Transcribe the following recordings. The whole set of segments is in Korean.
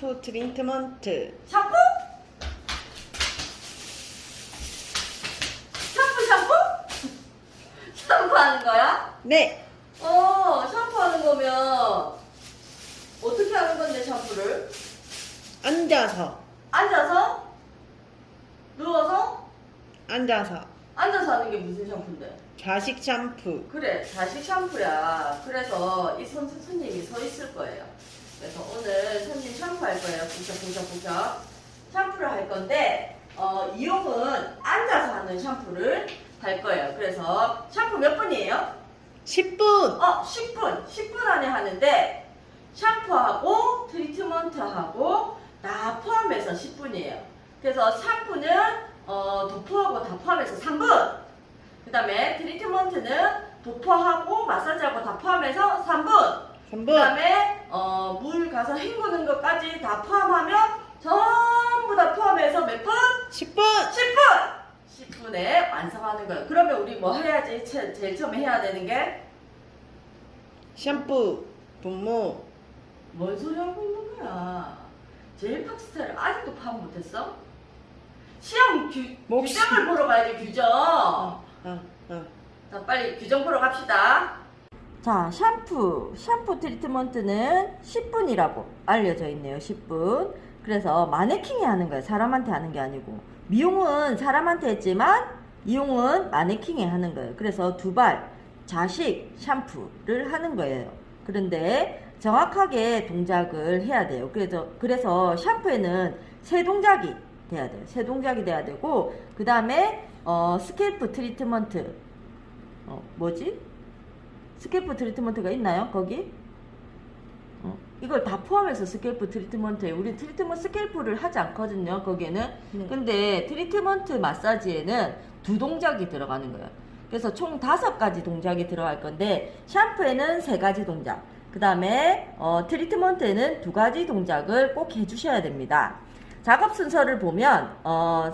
샴푸 트리트먼트 샴푸? 샴푸 샴푸? 샴푸 하는 거야? 네 어 샴푸 하는 거면 어떻게 하는 건데 샴푸를? 앉아서 앉아서? 누워서? 앉아서 앉아서 하는 게 무슨 샴푸인데? 자식 샴푸 그래 자식 샴푸야 그래서 이 손, 손님이 서 있을 거예요 그래서 오늘 손님 샴푸할 거예요. 부쩍부쩍부쩍 샴푸를 할 건데 어, 이용은 앉아서 하는 샴푸를 할 거예요. 그래서 샴푸 몇 분이에요? 10분. 어 10분. 10분 안에 하는데 샴푸하고 트리트먼트하고 다 포함해서 10분이에요. 그래서 샴푸는 어, 도포하고 다 포함해서 3분. 그 다음에 트리트먼트는 도포하고 마사지하고 다 포함해서 3분. 그 3분 다음에 어, 물 가서 헹구는 것까지 다 포함하면 전부 다 포함해서 몇 분? 10분 10분! 10분에 완성하는 거예요. 그러면 우리 뭐 해야지? 제, 제일 처음에 해야 되는 게? 샴푸 분무 뭔 소리 하고 있는 거야? 제일 팍스타를 아직도 파악 못했어? 시험 규, 몹시. 규정을 보러 가야지, 규정. 어, 어. 자, 빨리 규정 보러 갑시다. 자, 샴푸. 샴푸 트리트먼트는 10분이라고 알려져 있네요. 10분. 그래서 마네킹이 하는 거예요. 사람한테 하는 게 아니고. 미용은 사람한테 했지만 이용은 마네킹에 하는 거예요. 그래서 두발 자식 샴푸를 하는 거예요. 그런데 정확하게 동작을 해야 돼요. 그래서 그래서 샴푸에는 세 동작이 돼야 돼요. 세 동작이 돼야 되고 그 다음에 어, 스캘프 트리트먼트 어, 뭐지? 스캘프 트리트먼트가 있나요? 거기? 어, 이걸 다 포함해서 스캘프 트리트먼트에 우리 트리트먼트 스캘프를 하지 않거든요. 거기에는. 네. 근데 트리트먼트 마사지에는 두 동작이 들어가는 거예요. 그래서 총 다섯 가지 동작이 들어갈 건데 샴푸에는 세 가지 동작. 그 다음에 어, 트리트먼트에는 두 가지 동작을 꼭 해주셔야 됩니다. 작업 순서를 보면 어,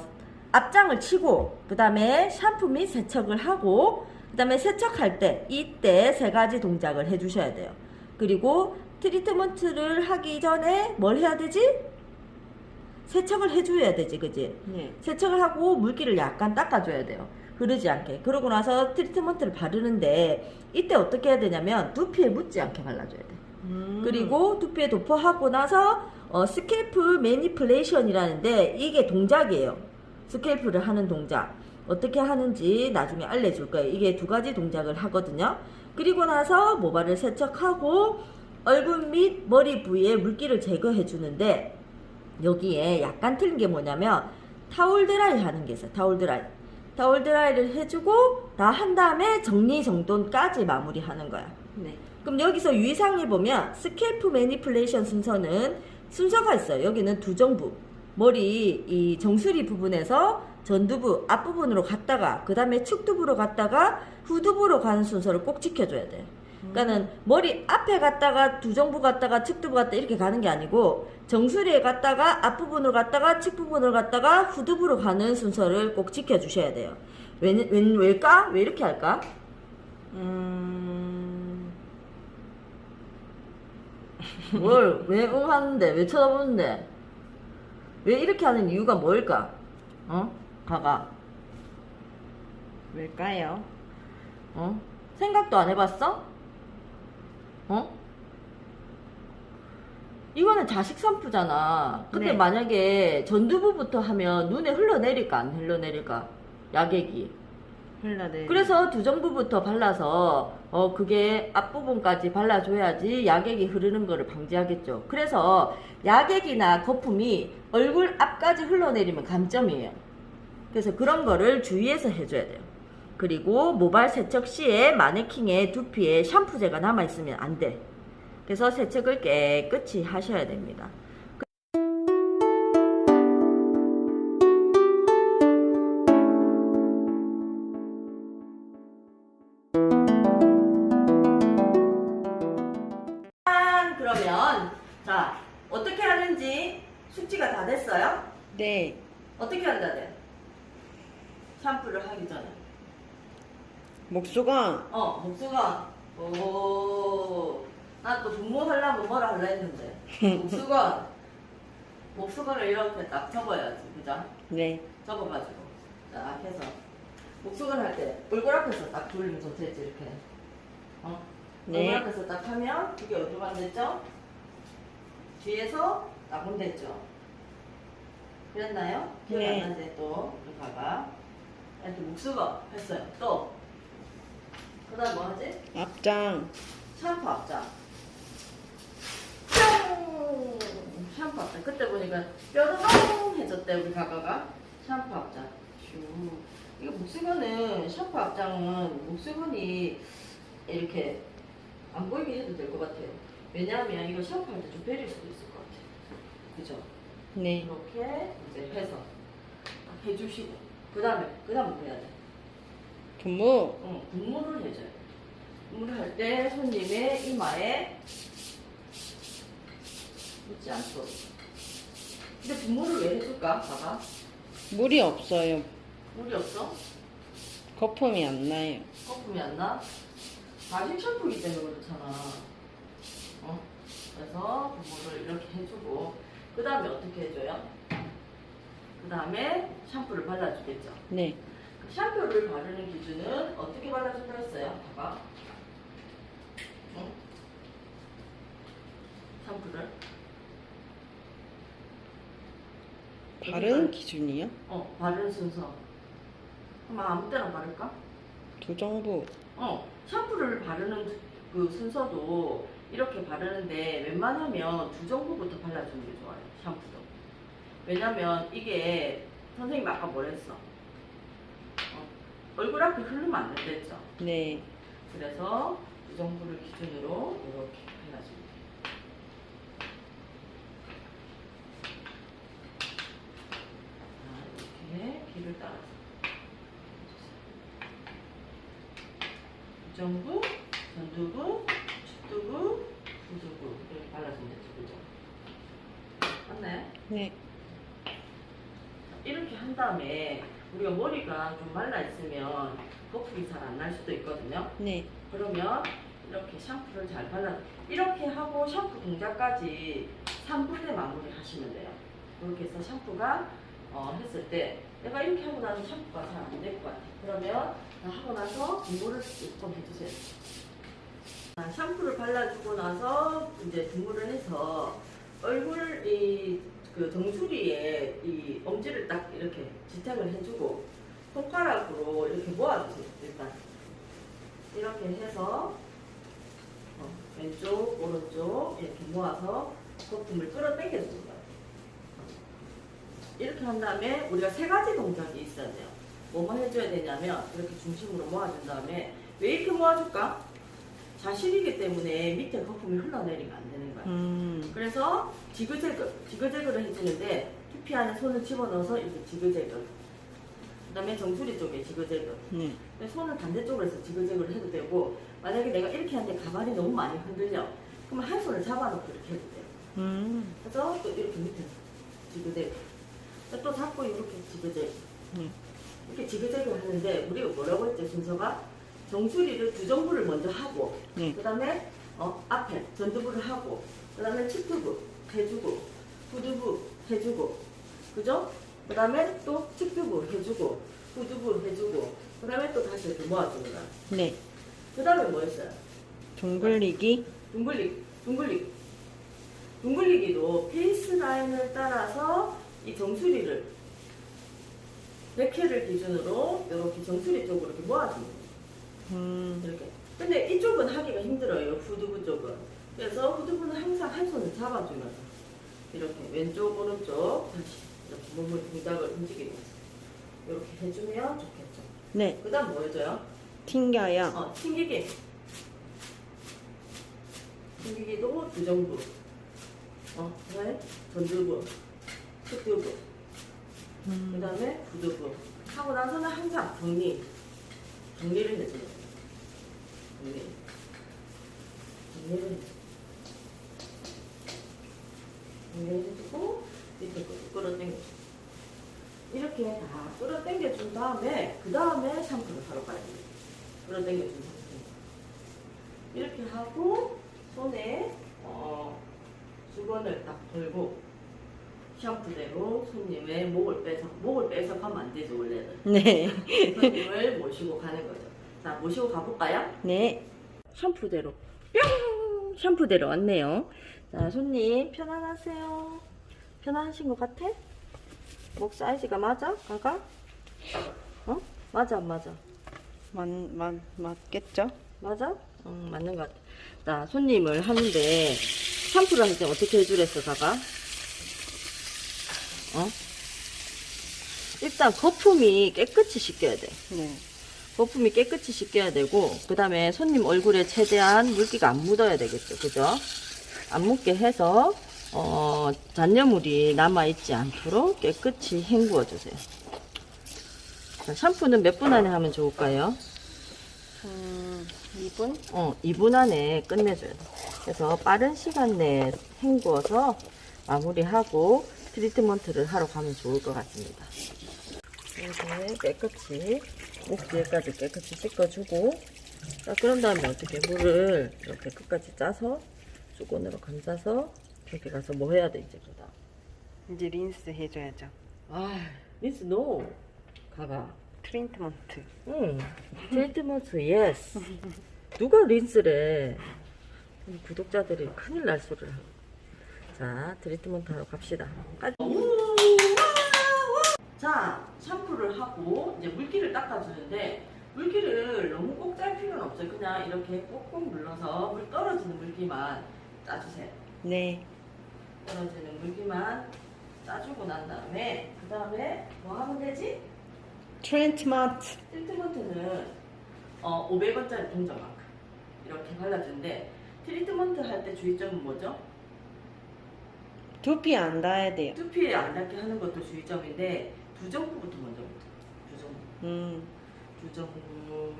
앞장을 치고 그 다음에 샴푸 및 세척을 하고 그 다음에 세척할 때 이때 세 가지 동작을 해주셔야 돼요. 그리고 트리트먼트를 하기 전에 뭘 해야 되지? 세척을 해줘야 되지, 그지? 네. 세척을 하고 물기를 약간 닦아줘야 돼요. 흐르지 않게. 그러고 나서 트리트먼트를 바르는데 이때 어떻게 해야 되냐면 두피에 묻지 않게 발라줘야 돼. 음. 그리고 두피에 도포하고 나서 어, 스캘프 매니플레이션이라는데 이게 동작이에요. 스캘프를 하는 동작. 어떻게 하는지 나중에 알려줄 거예요. 이게 두 가지 동작을 하거든요. 그리고 나서 모발을 세척하고 얼굴 및 머리 부위에 물기를 제거해 주는데 여기에 약간 틀린 게 뭐냐면 타올 드라이 하는 게 있어요. 타올 드라이. 타올 드라이를 해주고 다 한 다음에 정리정돈까지 마무리하는 거야. 네. 그럼 여기서 유의사항에 보면 스캘프 매니플레이션 순서는 순서가 있어요. 여기는 두 정부. 머리 이 정수리 부분에서 전두부 앞부분으로 갔다가 그 다음에 축두부로 갔다가 후두부로 가는 순서를 꼭 지켜줘야 돼요. 그러니까는 머리 앞에 갔다가 두 정부 갔다가 측두부 갔다 이렇게 가는 게 아니고 정수리에 갔다가 앞부분으로 갔다가 측부분으로 갔다가 후두부로 가는 순서를 꼭 지켜주셔야 돼요. 왜, 왜, 왜일까? 왜 이렇게 할까? 음. 뭘, 왜 응 하는데? 왜 쳐다보는데? 왜 이렇게 하는 이유가 뭘까? 어? 가가. 왜일까요? 어? 생각도 안 해봤어? 어? 이거는 자식 샴푸잖아. 근데 네. 만약에 전두부부터 하면 눈에 흘러내릴까, 안 흘러내릴까? 약액이. 흘러내. 그래서 두 정부부터 발라서 어 그게 앞부분까지 발라줘야지 약액이 흐르는 거를 방지하겠죠. 그래서 약액이나 거품이 얼굴 앞까지 흘러내리면 감점이에요. 그래서 그런 거를 주의해서 해줘야 돼요. 그리고 모발 세척 시에 마네킹에 두피에 샴푸제가 남아 있으면 안 돼. 그래서 세척을 깨끗이 하셔야 됩니다. 짠! 그러면 자 어떻게 하는지 숙지가 다 됐어요? 네. 어떻게 한다 돼? 샴푸를 하기 전에 목수건 어 목수건 오나또 분모 하려면 뭐라 하려 했는데 목수건 목수건을 이렇게 딱 접어야지, 그죠? 네. 접어가지고 딱 해서 목수건 할때 얼굴 앞에서 딱 돌리면 좋겠지 이렇게. 어? 네. 얼굴 앞에서 딱 하면 이게 어디로 간댔죠? 뒤에서 딱 온댔죠? 그랬나요? 기억 네. 안 나는데 또 이리 가봐. 이렇게 목수건 했어요. 또 그 다음 뭐 하지? 앞장. 샴푸 앞장. 뿅! 샴푸 앞장. 그때 보니까 뾰로롱 해졌대 우리 가가가. 샴푸 앞장. 슈. 이거 목수건은 샴푸 앞장은 목수건이 이렇게 안 보이게 해도 될 것 같아요. 왜냐하면 이거 샴푸할 때 좀 베릴 수도 있을 것 같아요. 그죠? 네. 이렇게 이제 해서 해주시고 그 다음에 그 다음에 뭐 해야 돼? 분무. 응, 분무를 해줘요. 분무를 할 때 손님의 이마에 묻지 않도록. 근데 분무를 왜 해줄까? 봐봐. 물이 없어요. 물이 없어? 거품이 안 나요. 거품이 안 나? 가식 샴푸이기 때문에 그렇잖아. 어? 그래서 분무를 이렇게 해주고 그 다음에 어떻게 해줘요? 그 다음에 샴푸를 발라주겠죠. 네. 그 샴푸를 바르는 기준은 어떻게 발라준다 했어요? 봐봐. 응? 샴푸를. 바른 기준이요? 어, 바르는 순서. 그럼 아무 때나 바를까? 두 정부. 어, 샴푸를 바르는 그 순서도 이렇게 바르는데 웬만하면 두 정도부터 발라주는 게 좋아요. 샴푸도. 왜냐면 이게 선생님 아까 뭐랬어? 어, 얼굴 앞에 흐르면 안 된댔죠? 네. 그래서 이 정도를 기준으로 이렇게 발라줍니다. 자, 이렇게 길을 따라서 부정부, 전두부, 축두부, 부두부 이렇게 발라주면 되죠, 그죠? 맞나요? 네. 이렇게 한 다음에 우리가 머리가 좀 말라 있으면 거품이 잘 안 날 수도 있거든요. 네. 그러면 이렇게 샴푸를 잘 발라 이렇게 하고 샴푸 동작까지 3분에 마무리 하시면 돼요. 이렇게 해서 샴푸가 어, 했을 때 내가 이렇게 하고 나서 샴푸가 잘 안 될 것 같아. 그러면 하고 나서 분무를 조금 해주세요. 자, 샴푸를 발라주고 나서 이제 분무를 해서 얼굴 이 그 정수리에 이 엄지를 딱 이렇게 지탱을 해주고 손가락으로 이렇게 모아주세요. 일단 이렇게 해서 어, 왼쪽 오른쪽 이렇게 모아서 거품을 끌어당겨 주는 거예요. 이렇게 한 다음에 우리가 세 가지 동작이 있어야 돼요. 뭐뭐 해줘야 되냐면 이렇게 중심으로 모아준 다음에 왜 이렇게 모아줄까? 자식이기 때문에 밑에 거품이 흘러내리면 안 되는 거야. 음. 그래서 지그재그, 지그재그를 해주는데 두피 안에 손을 집어넣어서 이렇게 지그재그. 그 다음에 정수리 쪽에 지그재그. 네. 손을 반대쪽으로 해서 지그재그를 해도 되고 만약에 내가 이렇게 하는데 가발이 너무 많이 흔들려 그러면 한 손을 잡아놓고 이렇게 해도 돼요. 음. 그래서 또 이렇게 밑에 지그재그. 또 잡고 이렇게 지그재그. 네. 이렇게 지그재그 하는데 우리가 뭐라고 했죠 순서가 정수리를 두 정부를 먼저 하고 네. 그 다음에 어, 앞에 전두부를 하고 그 다음에 측두부 해주고 후두부 해주고 그죠? 그 다음에 또 측두부 해주고 후두부 해주고 그 다음에 또 다시 이렇게 거야 네. 그 다음에 뭐 했어요? 둥글리기. 둥글리기 둥글리기 둥글리기도 페이스 라인을 따라서 이 정수리를 100회를 기준으로 이렇게 정수리 쪽으로 이렇게 거예요 음. 이렇게. 근데 이쪽은 하기가 힘들어요. 후두부 쪽은. 그래서 후두부는 항상 한 손을 잡아주면서 이렇게 왼쪽 오른쪽 다시 이렇게 몸을 동작을 움직이면서 이렇게 해주면 좋겠죠. 네. 그다음 뭐 해줘요? 튕겨요. 어, 튕기기. 튕기기도 두 정도. 어, 그다음에 전두부, 측두부, 음. 그다음에 후두부. 하고 나서는 항상 정리. 정리를 거예요. 정리. 정리해주고 밑에 것도 끌어당겨. 이렇게 다 끌어당겨 준 다음에 그 다음에 샴푸를 하러 가야 돼요. 끌어당겨 준 상태. 이렇게 하고 손에 어, 수건을 딱 들고 샴푸대로 손님의 목을 빼서 목을 빼서 가면 안 되죠 원래는 네. 손님을 모시고 가는 거죠. 자 모시고 가볼까요? 네. 샴푸대로 뿅 샴푸대로 왔네요. 자 손님 편안하세요. 편안하신 것 같아? 목 사이즈가 맞아? 가가? 어? 맞아 안 맞아? 맞, 맞, 맞겠죠? 맞아? 응 맞는 것 같아. 자 손님을 하는데 샴푸를 할 때 어떻게 해주랬어 가가? 어? 일단 거품이 깨끗이 씻겨야 돼. 네. 거품이 깨끗이 씻겨야 되고 그 다음에 손님 얼굴에 최대한 물기가 안 묻어야 되겠죠. 그죠? 안 묻게 해서 어, 잔여물이 남아있지 않도록 깨끗이 헹구어 주세요. 자, 샴푸는 몇 분 안에 하면 좋을까요? 음, 2분? 어, 2분 안에 끝내줘야 돼 그래서 빠른 시간 내에 헹구어서 마무리하고 트리트먼트를 하러 가면 좋을 것 같습니다 이렇게 깨끗이 목 뒤에까지 깨끗이 씻어주고. 자 그런 다음에 어떻게 물을 이렇게 끝까지 짜서 수건으로 감싸서 저기 가서 뭐 해야 돼 이제 그다음 이제 린스 해줘야죠. 아 린스 노. 가가 트리트먼트. 응. 트리트먼트 예스 누가 린스래? 구독자들이 큰일 날 소리를 하고. 자 트리트먼트 하러 갑시다 자 샴푸를 하고 이제 물기를 닦아주는데 물기를 너무 꼭 짤 필요는 없어요 그냥 이렇게 꾹꾹 눌러서 물 떨어지는 물기만 짜주세요 네. 떨어지는 물기만 짜주고 난 다음에 그 다음에 뭐 하면 되지? 트리트먼트. 트리트먼트는 어, 500원짜리 동전만큼 이렇게 발라주는데 트리트먼트 할 때 주의점은 뭐죠? 두피 안 닿아야 돼요. 두피에 안 닿게 하는 것도 주의점인데 두정부부터 먼저 부터 두정부. 음, 두정부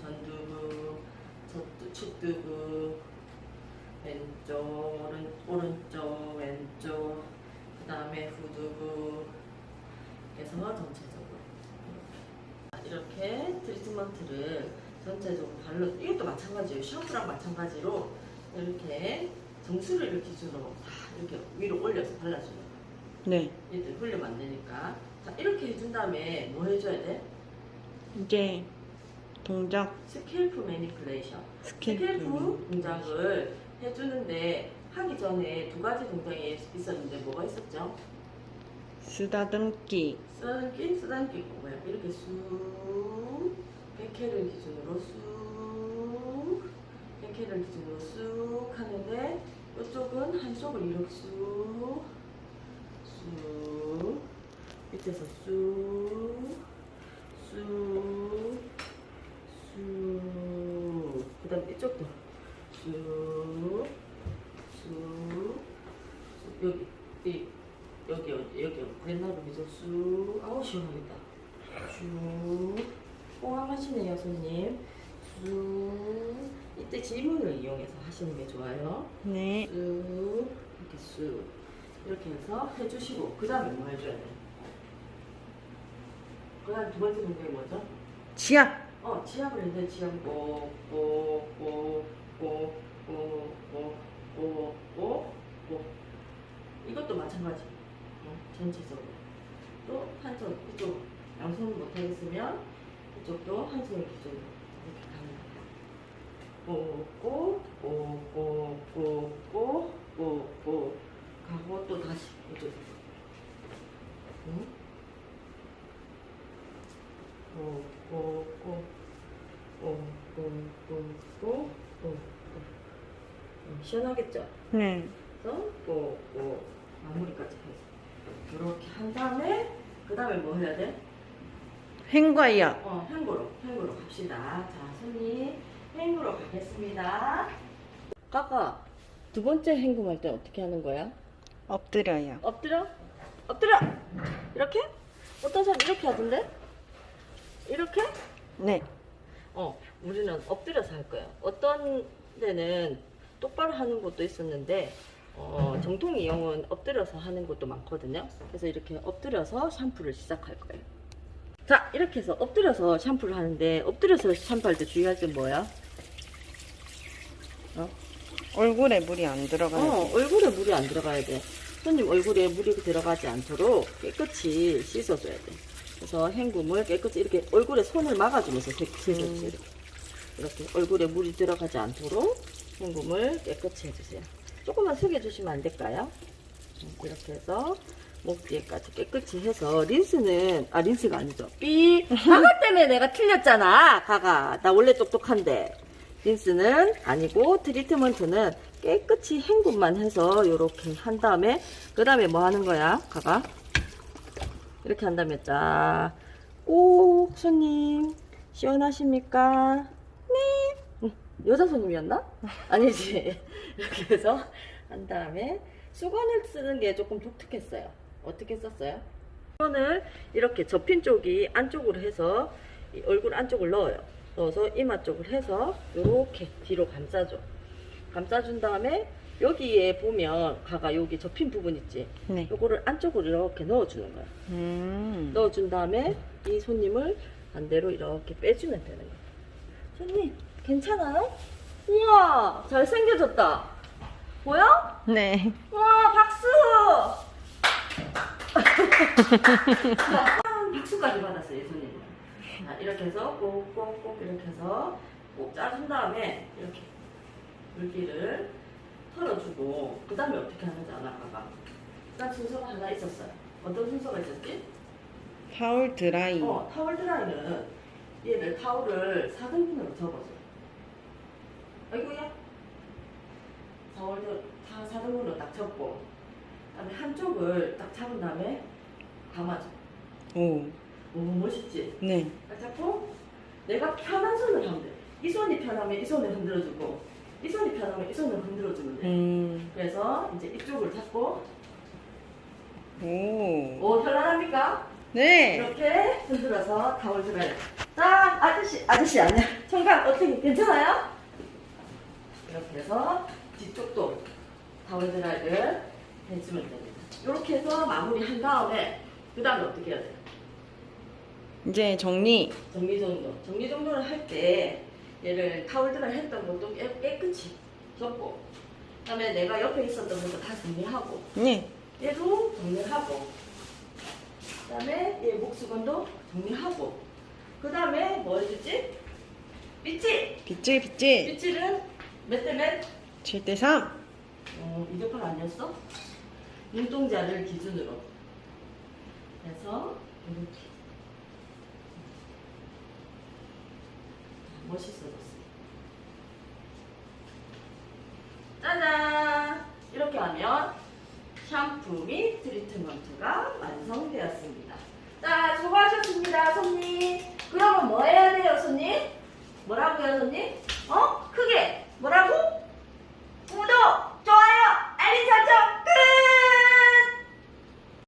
전두부 첫- 측두부 왼쪽 오른, 오른쪽 왼쪽 그 다음에 후두부. 해서 전체적으로 이렇게. 트리트먼트를 전체적으로 발라 이것도 마찬가지예요. 샴푸랑 마찬가지로 이렇게 정수리를 기준으로 다 이렇게 위로 올려서 발라줘요 네. 얘들 흘리면 안 되니까 자 이렇게 해준 다음에 뭐 해줘야 돼? 이제 동작 스케일프 매니플레이션 스케일프. 스케일프 동작을 해주는데 하기 전에 두 가지 동작이 있었는데 뭐가 있었죠? 쓰다듬기. 쓰다듬기, 쓰다듬기 뭐야? 이렇게 쑥 백회를 기준으로 쑥 백회를 기준으로 쑥 하는데 이쪽은 한쪽을 이렇게 쑥 쑥 밑에서 쑥 쑥, 쑥. 그 다음 이쪽도 쑥, 쑥, 쑥. 여기, 이, 여기, 여기, 여기. 옛날로 이제 쑥. 아우, 시원하겠다. 쑥. 뽕함하시네요, 손님. 쑥. 이때 지문을 이용해서 하시는 게 좋아요. 네. 쑥. 이렇게 쑥. 이렇게 해서 해주시고, 그 다음에 뭐 해줘야 돼? 그 다음 두 번째 동작이 뭐죠? 치약. 어, 치약을 했는데 치약 꼬꼬꼬꼬꼬꼬꼬꼬 이것도 마찬가지. 어, 전체적으로. 또한 손, 이쪽 양손 못하겠으면 이쪽도 한 손을 기준으로 이렇게 가는 거예요. 꼬꼬꼬꼬꼬꼬꼬 또 다시 이쪽. 응? 시원하겠죠? 네. 그래서 꼬꼬 마무리까지 해서 이렇게 한 다음에 그 다음에 뭐 해야 돼? 횡과약. 어, 행구로 행구로 갑시다. 자, 손님 행구로 가겠습니다. 까까 두 번째 행구할 때 어떻게 하는 거야? 엎드려요. 엎드려? 엎드려! 이렇게? 어떤 사람 이렇게 하던데? 이렇게? 네. 어, 우리는 엎드려서 할 거예요. 어떤 데는 똑바로 하는 곳도 있었는데, 어, 정통 이용은 엎드려서 하는 곳도 많거든요. 그래서 이렇게 엎드려서 샴푸를 시작할 거예요. 자, 이렇게 해서 엎드려서 샴푸를 하는데, 엎드려서 샴푸할 때 주의할 게 뭐야? 얼굴에 물이 안 들어가요. 어, 얼굴에 물이 안 들어가야 돼. 손님 얼굴에 물이 들어가지 않도록 깨끗이 씻어줘야 돼. 그래서 헹굼을 깨끗이 이렇게 얼굴에 손을 막아주면서 씻- 씻어주세요. 음. 이렇게 얼굴에 물이 들어가지 않도록 헹굼을 깨끗이 해주세요. 조금만 숙여주시면 안 될까요? 음, 이렇게 해서 목 뒤에까지 깨끗이 해서 린스는 아 린스가 아니죠. 삐 가가 때문에 내가 틀렸잖아. 가가 나 원래 똑똑한데 린스는 아니고 트리트먼트는 깨끗이 헹굼만 해서 이렇게 한 다음에 그 다음에 뭐 하는 거야? 가가 이렇게 한 다음에 쫙꼭 손님 시원하십니까? 네. 응, 여자 손님이었나? 아니지. 이렇게 해서 한 다음에 수건을 쓰는 게 조금 독특했어요. 어떻게 썼어요? 수건을 이렇게 접힌 쪽이 안쪽으로 해서 이 얼굴 안쪽을 넣어요. 넣어서 이마 쪽을 해서 이렇게 뒤로 감싸줘. 감싸준 다음에 여기에 보면 가가 여기 접힌 부분 있지? 네. 요거를 안쪽으로 이렇게 넣어주는 거야. 음. 넣어준 다음에 이 손님을 반대로 이렇게 빼주면 되는 거예요. 손님, 괜찮아요? 우와, 잘생겨졌다. 보여? 네. 우와, 박수! 박수까지 받았어요, 이 손님. 자, 이렇게 해서 꼭꼭꼭 이렇게 해서 꼭 짜준 다음에 이렇게 물기를 털어주고 그 다음에 어떻게 하는지 알아, 봐봐. 일단 순서가 하나 있었어요. 어떤 순서가 있었지? 타올 드라이. 어, 타월 드라이는 얘를 타월을 4등분으로 접어줘. 아이고야. 타월을 다 4등분으로 딱 접고, 그다음에 한쪽을 딱 잡은 다음에 감아줘. 오. 오, 멋있지? 네. 딱 잡고, 내가 편한 손을 하면 돼. 이 손이 편하면 이 손을 흔들어주고, 이 손이 편하면 이 손을 흔들어주면 돼. 음. 그래서 이제 이쪽을 잡고, 오. 오, 편안합니까? 네. 이렇게 흔들어서 타월 드라이. 자, 아저씨, 아저씨 아니야. 청각 어떻게 괜찮아요? 이렇게 해서 뒤쪽도 타월 드라이를 해주면 됩니다. 이렇게 해서 마무리 한 다음에 그 다음에 어떻게 해야 돼요? 이제 정리. 정리 정돈. 정리 정돈을 할때 얘를 타월 드라이 했던 것도 깨, 깨끗이 접고 그 다음에 내가 옆에 있었던 것도 다 정리하고 네. 얘도 정리하고 그 다음에 얘 목수건도 정리하고 그 다음에 뭐 해주지? 빗질! 빗질 빗질. 빗질은 몇 대 몇? 7대 3. 어, 이격팔 아니었어? 눈동자를 기준으로 해서 이렇게 멋있어졌어요. 짜잔! 이렇게 하면 샴푸 및 트리트먼트가 완성되었습니다. 자, 수고하셨습니다, 손님. 그러면 뭐 해야 돼요, 손님? 뭐라고요, 손님? 어? 크게! 뭐라고?